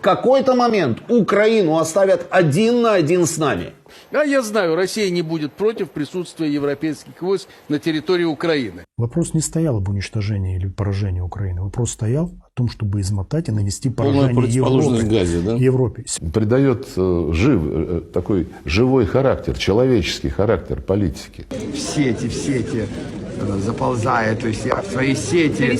в какой-то момент Украину оставят один на один с нами. А я знаю, Россия не будет против присутствия европейских войск на территории Украины. Вопрос не стоял об уничтожении или поражении Украины. Вопрос стоял о том, чтобы измотать и нанести Полная поражение Европе. газе, да? Европе. Придает э, жив, э, такой живой характер, человеческий характер политики. в сети, в сети э, заползает, то есть я в свои сети.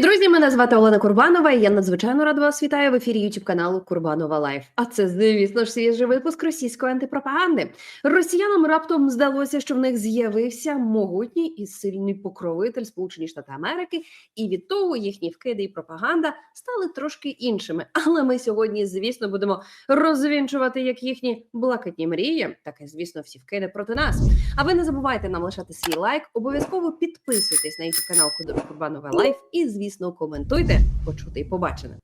Привіт, друзі! Мене звати Олена Курбанова. і Я надзвичайно рада вас вітаю в ефірі youtube каналу Курбанова Лайф. А це, звісно ж, свіжий випуск російської антипропаганди. Росіянам раптом здалося, що в них з'явився могутній і сильний покровитель Сполучені Штати Америки, і від того їхні вкиди і пропаганда стали трошки іншими. Але ми сьогодні, звісно, будемо розвінчувати як їхні блакитні мрії, так і звісно, всі вкиди проти нас. А ви не забувайте нам лишати свій лайк. Обов'язково підписуйтесь на youtube канал Курбанова Лайф і, звісно, коментуйте, почути і побачене.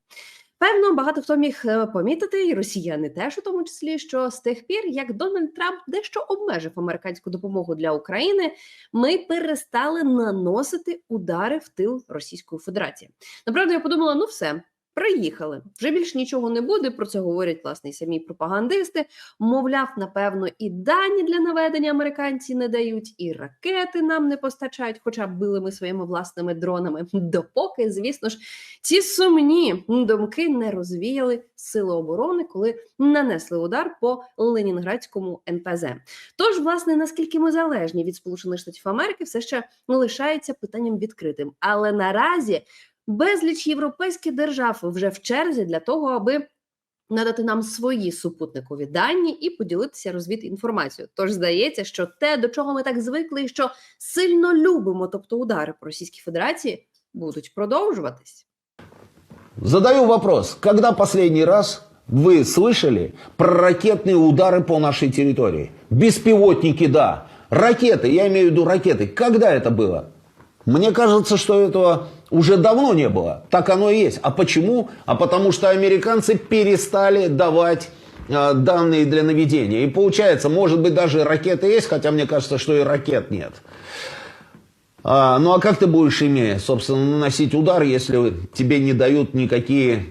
Певно, багато хто міг е, помітити, і росіяни теж у тому числі, що з тих пір, як Дональд Трамп дещо обмежив американську допомогу для України, ми перестали наносити удари в тил Російської Федерації. Направду, я подумала: ну все. Приїхали вже більш нічого не буде. Про це говорять власне і самі пропагандисти. Мовляв, напевно, і дані для наведення американці не дають, і ракети нам не постачають, хоча б били ми своїми власними дронами. Допоки, звісно ж, ці сумні думки не розвіяли сили оборони, коли нанесли удар по Ленінградському НПЗ. Тож, власне, наскільки ми залежні від Сполучених Штатів Америки, все ще лишається питанням відкритим. Але наразі безліч європейських держав вже в черзі для того, аби надати нам свої супутникові дані і поділитися розвідінформацією. Тож здається, що те, до чого ми так звикли, і що сильно любимо, тобто удари по Російській Федерації, будуть продовжуватись. Задаю вопрос. Когда последний раз вы слышали про ракетные удары по нашей территории? Беспилотники, да. Ракеты, я имею в виду ракеты. Когда это было? Мне кажется, что этого уже давно не было. Так оно и есть. А почему? А потому что американцы перестали давать э, данные для наведения. И получается, может быть, даже ракеты есть, хотя мне кажется, что и ракет нет. А, ну а как ты будешь, имея, собственно, наносить удар, если тебе не дают никакие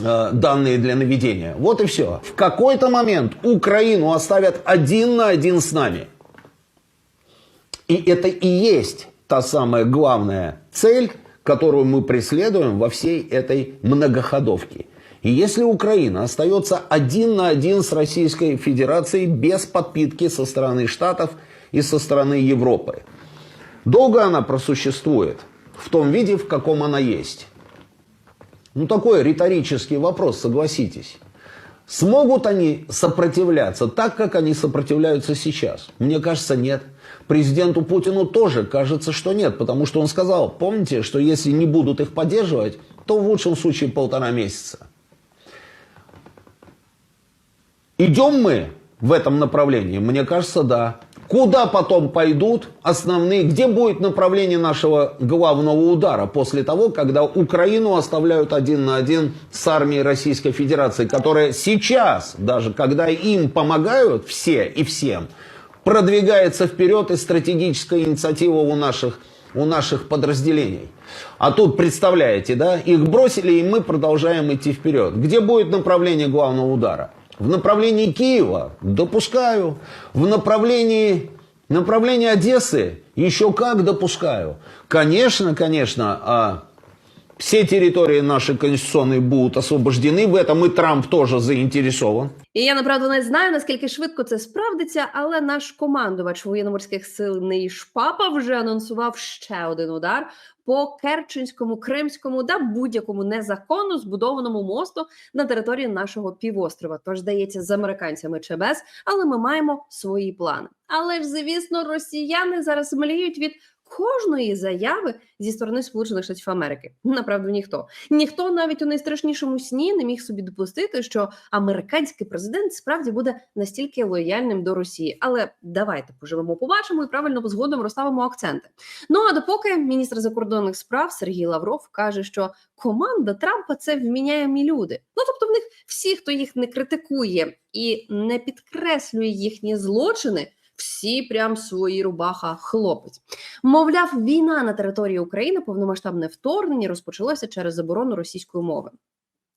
э, данные для наведения? Вот и все. В какой-то момент Украину оставят один на один с нами. И это и есть та самая главная цель, которую мы преследуем во всей этой многоходовке. И если Украина остается один на один с Российской Федерацией без подпитки со стороны Штатов и со стороны Европы, долго она просуществует в том виде, в каком она есть? Ну, такой риторический вопрос, согласитесь. Смогут они сопротивляться так, как они сопротивляются сейчас? Мне кажется, нет. Президенту Путину тоже кажется, что нет, потому что он сказал, помните, что если не будут их поддерживать, то в лучшем случае полтора месяца. Идем мы в этом направлении? Мне кажется, да. Куда потом пойдут основные, где будет направление нашего главного удара после того, когда Украину оставляют один на один с армией Российской Федерации, которая сейчас, даже когда им помогают все и всем, продвигается вперед и стратегическая инициатива у наших, у наших подразделений. А тут, представляете, да, их бросили, и мы продолжаем идти вперед. Где будет направление главного удара? В направлении Киева? Допускаю. В направлении, направлении Одессы? Еще как допускаю. Конечно, конечно, а все территории наши конституционные будут освобождены. В этом и Трамп тоже заинтересован. І я направду не знаю, наскільки швидко це справдиться, але наш командувач воєнно-морських сил Неї Шпапа вже анонсував ще один удар по Керченському, Кримському та будь-якому незаконно збудованому мосту на території нашого півострова. Тож здається, з американцями чи без, але ми маємо свої плани. Але ж, звісно, росіяни зараз мліють від кожної заяви зі сторони Сполучених Штатів Америки. Направду ніхто. Ніхто навіть у найстрашнішому сні не міг собі допустити, що американський президент справді буде настільки лояльним до Росії. Але давайте поживемо, побачимо і правильно згодом розставимо акценти. Ну а допоки міністр закордонних справ Сергій Лавров каже, що команда Трампа це вміняємі люди. Ну тобто, в них всі, хто їх не критикує і не підкреслює їхні злочини. Всі прям свої рубаха хлопець. Мовляв, війна на території України, повномасштабне вторгнення розпочалося через заборону російської мови.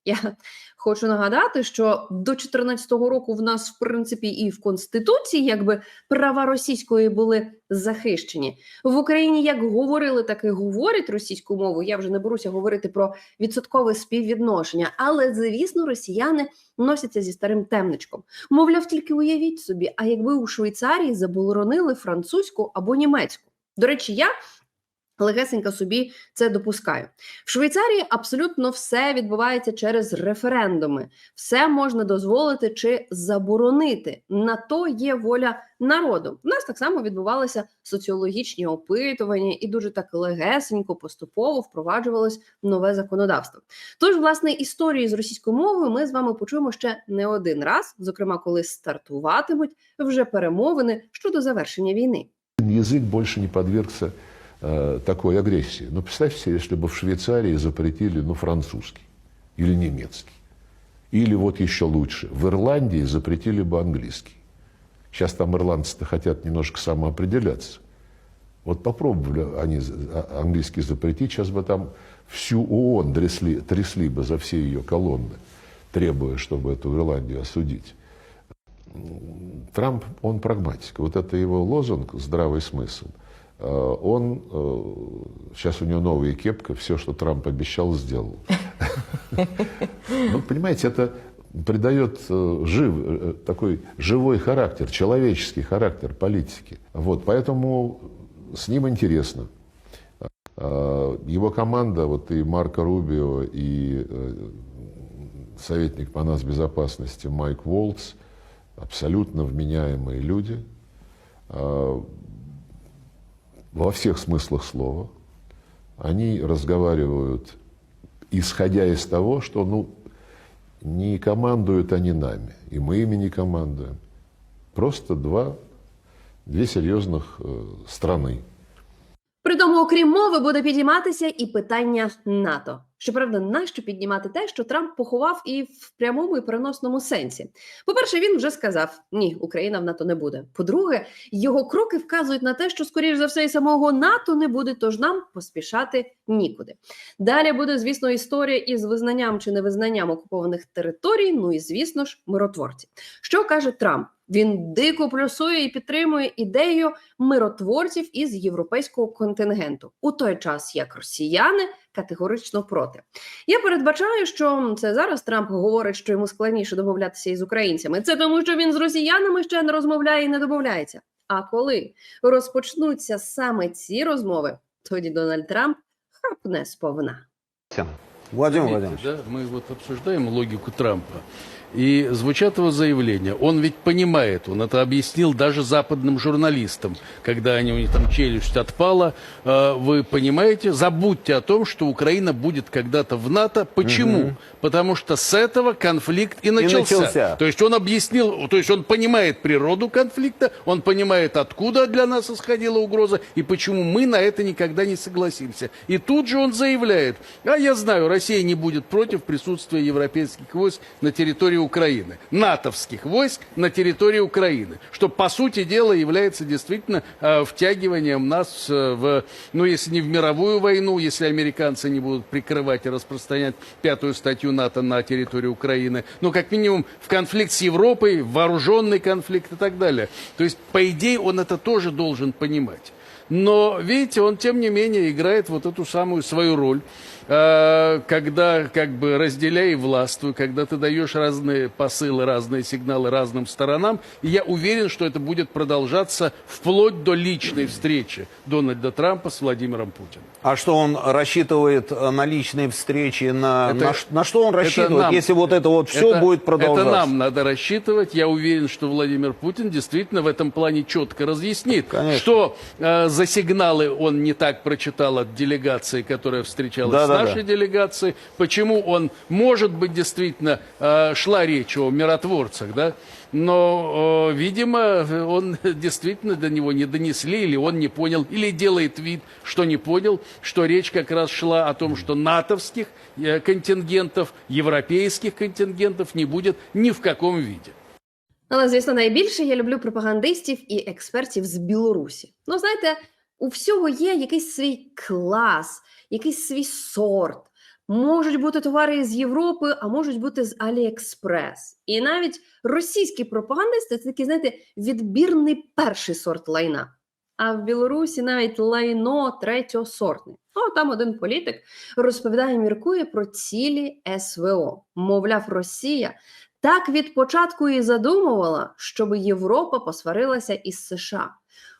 Я хочу нагадати, що до 2014 року в нас, в принципі, і в Конституції якби права російської були захищені. В Україні як говорили, так і говорять російську мову. Я вже не беруся говорити про відсоткове співвідношення, але звісно, росіяни носяться зі старим темничком. Мовляв, тільки уявіть собі, а якби у Швейцарії заборонили французьку або німецьку. До речі, я легесенько собі це допускаю. В Швейцарії абсолютно все відбувається через референдуми. Все можна дозволити чи заборонити. На то є воля народу. У нас так само відбувалися соціологічні опитування, і дуже так легесенько, поступово впроваджувалось нове законодавство. Тож, власне, історії з російською мовою ми з вами почуємо ще не один раз, зокрема, коли стартуватимуть вже перемовини щодо завершення війни. Язык больше не подвергся э, такой агрессии. Но представьте себе, если бы в Швейцарии запретили ну, французский или немецкий. Или вот еще лучше, в Ирландии запретили бы английский. Сейчас там ирландцы-то хотят немножко самоопределяться. Вот попробовали они а- английский запретить, сейчас бы там всю ООН трясли, трясли бы за все ее колонны, требуя, чтобы эту Ирландию осудить. Трамп, он прагматик. Вот это его лозунг «здравый смысл». Э, Он, сейчас у него новая кепка, все, что Трамп обещал, сделал. Ну, понимаете, это придает э, жив, э, такой живой характер, человеческий характер политики. Вот, поэтому с ним интересно. Его команда, вот и Марко Рубио, и э, советник по нацбезопасности Майк Волтс, абсолютно вменяемые люди, во всех смыслах слова. Они разговаривают, исходя из того, что ну, не командуют они нами, и мы ими не командуем. Просто два, две серьезных э, страны. При тому, окрім мови, буде підійматися і питання НАТО. Щоправда, нащо піднімати те, що Трамп поховав і в прямому і переносному сенсі? По-перше, він вже сказав: ні, Україна в НАТО не буде. По-друге, його кроки вказують на те, що, скоріш за все, і самого НАТО не буде, тож нам поспішати нікуди. Далі буде, звісно, історія із визнанням чи невизнанням окупованих територій. Ну і звісно ж, миротворці. Що каже Трамп? Він дико плюсує і підтримує ідею миротворців із європейського контингенту, у той час як росіяни категорично проти. Я передбачаю, що це зараз Трамп говорить, що йому складніше домовлятися із українцями. Це тому, що він з росіянами ще не розмовляє і не домовляється. А коли розпочнуться саме ці розмови, тоді Дональд Трамп хапне сповна. Владимир Владимирович. да, мы вот обсуждаем логику Трампа. И звучат его заявления. Он ведь понимает, он это объяснил даже западным журналистам, когда они, у них там челюсть отпала. Э, Вы понимаете, забудьте о том, что Украина будет когда-то в НАТО. Почему? Потому что с этого конфликт и начался. начался. То есть он объяснил, то есть он понимает природу конфликта, он понимает, откуда для нас исходила угроза и почему мы на это никогда не согласимся. И тут же он заявляет, а я знаю, Россия не будет против присутствия европейских войск на территории Украины, натовских войск на территории Украины, что по сути дела является действительно э, втягиванием нас э, в, ну если не в мировую войну, если американцы не будут прикрывать и распространять пятую статью НАТО на территории Украины, но как минимум в конфликт с Европой, вооруженный конфликт и так далее. То есть, по идее, он это тоже должен понимать. Но, видите, он, тем не менее, играет вот эту самую свою роль, когда, как бы, разделяя и властвуй, когда ты даешь разные посылы, разные сигналы разным сторонам. И я уверен, что это будет продолжаться вплоть до личной встречи Дональда Трампа с Владимиром Путиным. А что он рассчитывает на личные встречи, на, Это- на, на что он рассчитывает, нам- если вот это вот все это- будет продолжаться? Это нам надо рассчитывать. Я уверен, что Владимир Путин действительно в этом плане четко разъяснит, Конечно. что э, за сигналы он не так прочитал от делегации, которая встречалась с Да-да-да. нашей делегацией, почему он, может быть, действительно э, шла речь о миротворцах, да, но, э, видимо, он действительно до него не донесли, или он не понял, или делает вид, что не понял, что речь как раз шла о том, что натовских э, контингентов, европейских контингентов не будет ни в каком виде. Але, звісно, найбільше я люблю пропагандистів і експертів з Білорусі. Ну, знаєте, у всього є якийсь свій клас, якийсь свій сорт. Можуть бути товари з Європи, а можуть бути з Аліекспрес. І навіть російські пропагандисти це такий, знаєте, відбірний перший сорт лайна. А в Білорусі навіть лайно третьосортне. Ну, там один політик розповідає, міркує про цілі СВО. Мовляв, Росія так від початку і задумувала, щоб Європа посварилася із США.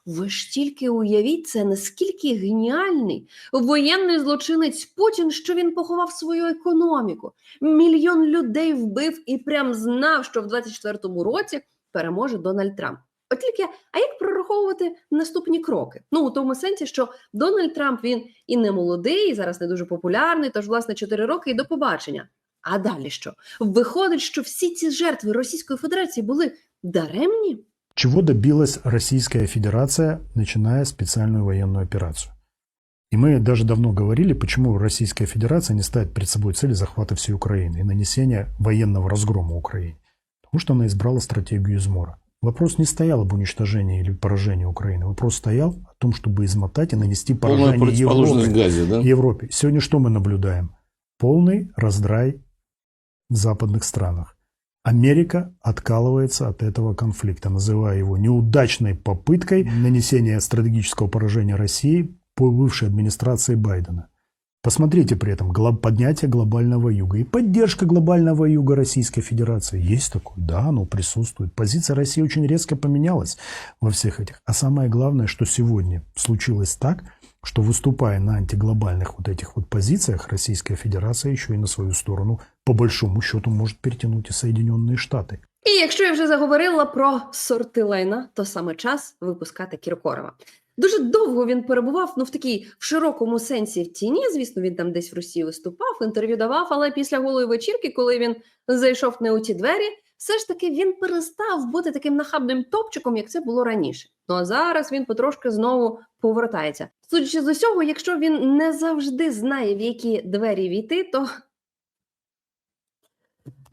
Ви ж тільки уявіть це, наскільки геніальний воєнний злочинець Путін, що він поховав свою економіку. Мільйон людей вбив і прям знав, що в 24-му році переможе Дональд Трамп. От тільки, а як прораховувати наступні кроки? Ну у тому сенсі, що Дональд Трамп він і не молодий, і зараз не дуже популярний, тож власне 4 роки і до побачення. А далі що? Виходить, що всі ці жертви Російської Федерації були даремні? Чего добилась Российская Федерация, начиная специальную военную операцию? И мы даже давно говорили, почему Российская Федерация не ставит перед собой цели захвата всей Украины и нанесения военного разгрома Украине. Потому что она избрала стратегию измора. Вопрос не стоял об уничтожении или поражении Украины. Вопрос стоял о том, чтобы измотать и нанести поражение Европе. газе, да? Европе. Сегодня что мы наблюдаем? Полный раздрай в западных странах. Америка откалывается от этого конфликта, называя его неудачной попыткой нанесения стратегического поражения России по бывшей администрации Байдена. Посмотрите при этом поднятие глобального юга и поддержка глобального юга Российской Федерации. Есть такое? Да, оно присутствует. Позиция России очень резко поменялась во всех этих. А самое главное, что сегодня случилось так, что выступая на антиглобальных вот этих вот позициях, Российская Федерация еще и на свою сторону по большому счету может перетянуть и Соединенные Штаты. І якщо я вже заговорила про сорти лайна, то саме час випускати Кіркорова. Дуже довго він перебував ну в такій в широкому сенсі в тіні. Звісно, він там десь в Росії виступав, інтерв'ю давав, але після голої вечірки, коли він зайшов не у ті двері, все ж таки він перестав бути таким нахабним топчиком, як це було раніше. Ну а зараз він потрошки знову повертається. Судячи з усього, якщо він не завжди знає, в які двері війти, то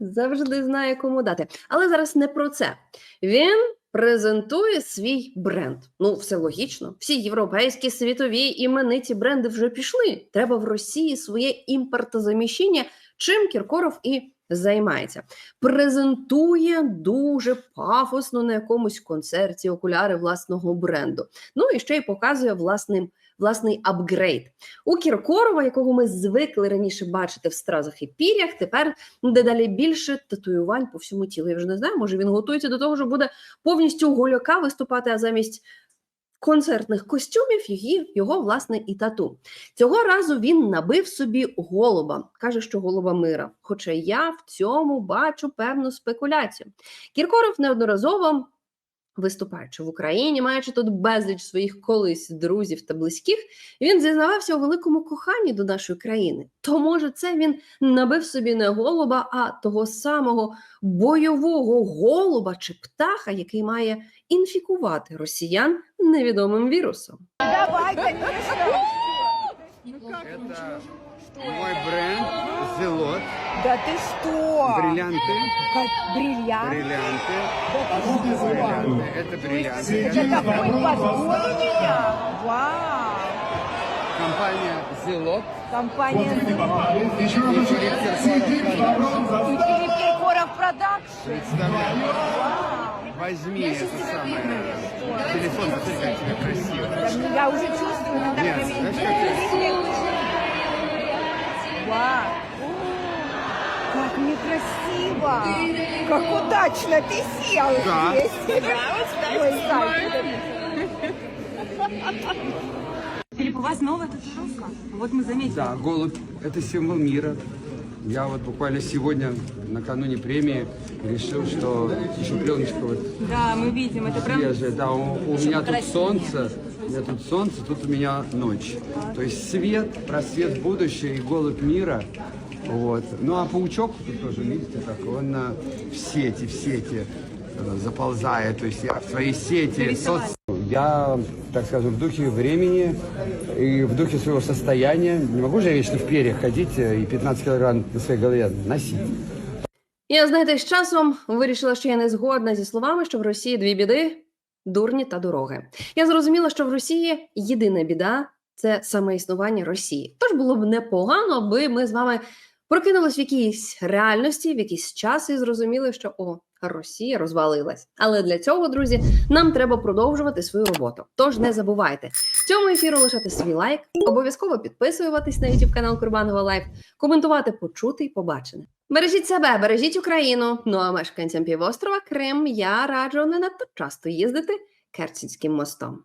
завжди знає, кому дати. Але зараз не про це. Він презентує свій бренд. Ну, все логічно. Всі європейські світові імениті бренди вже пішли. Треба в Росії своє імпортозаміщення, чим Кіркоров і займається. Презентує дуже пафосно на якомусь концерті окуляри власного бренду. Ну і ще й показує власним. Власний апгрейд у Кіркорова, якого ми звикли раніше бачити в стразах і пір'ях, тепер дедалі більше татуювань по всьому тілу. Я вже не знаю, може він готується до того, що буде повністю гольока виступати, а замість концертних костюмів її, його власне і тату. Цього разу він набив собі голуба. Каже, що голуба мира. Хоча я в цьому бачу певну спекуляцію. Кіркоров неодноразово. Виступаючи в Україні, маючи тут безліч своїх колись друзів та близьких, він зізнавався у великому коханні до нашої країни. То може, це він набив собі не голуба, а того самого бойового голуба чи птаха, який має інфікувати росіян невідомим вірусом. Это мой бренд Зелот. Да ты что? Бриллианты. Как бриллиант. Бриллианты. Да ты что? Бриллианты. Это бриллианты. Это такой подбор у меня. Вау. Компания Зелот. Компания И Филипп Киркоров. И Филипп Киркоров продакшн. Представляю. Возьми это самое. Телефон, посмотри, как тебе красиво. Я уже чувствую, ты так Нет, на меня Вау. О, Как мне красиво! Как удачно ты сел Да. здесь! Ой, Сань, Филипп, у вас новая татуировка? Вот мы заметили. Да, голубь – это символ мира. Я вот буквально сегодня, накануне премии, решил, что еще пленочка вот Да, мы видим, это прям... свежая. Да, у, у меня тут солнце, у меня тут солнце, тут у меня ночь. То есть свет, просвет в будущее и голубь мира. Вот. Ну а паучок тут тоже, видите, так, он э, в сети, в сети э, заползает. То есть я в своей сети соц- Я, так скажем, в духе времени и в духе своего состояния. Не могу же я вечно в перьях ходить э, и 15 килограмм на своей голове носить. Я знаєте, з часом вирішила, що я не згодна зі словами, що в Росії дві біди дурні та дороги. Я зрозуміла, що в Росії єдина біда це саме існування Росії. Тож було б непогано, аби ми з вами прокинулись в якійсь реальності, в якийсь час і зрозуміли, що о, Росія розвалилась. Але для цього, друзі, нам треба продовжувати свою роботу. Тож не забувайте цьому ефіру лишати свій лайк, обов'язково підписуватись на YouTube канал Курбанова Лайф, коментувати почути і побачене. Бережіть себе, бережіть Україну. Ну а мешканцям півострова Крим я раджу не надто часто їздити Керченським мостом.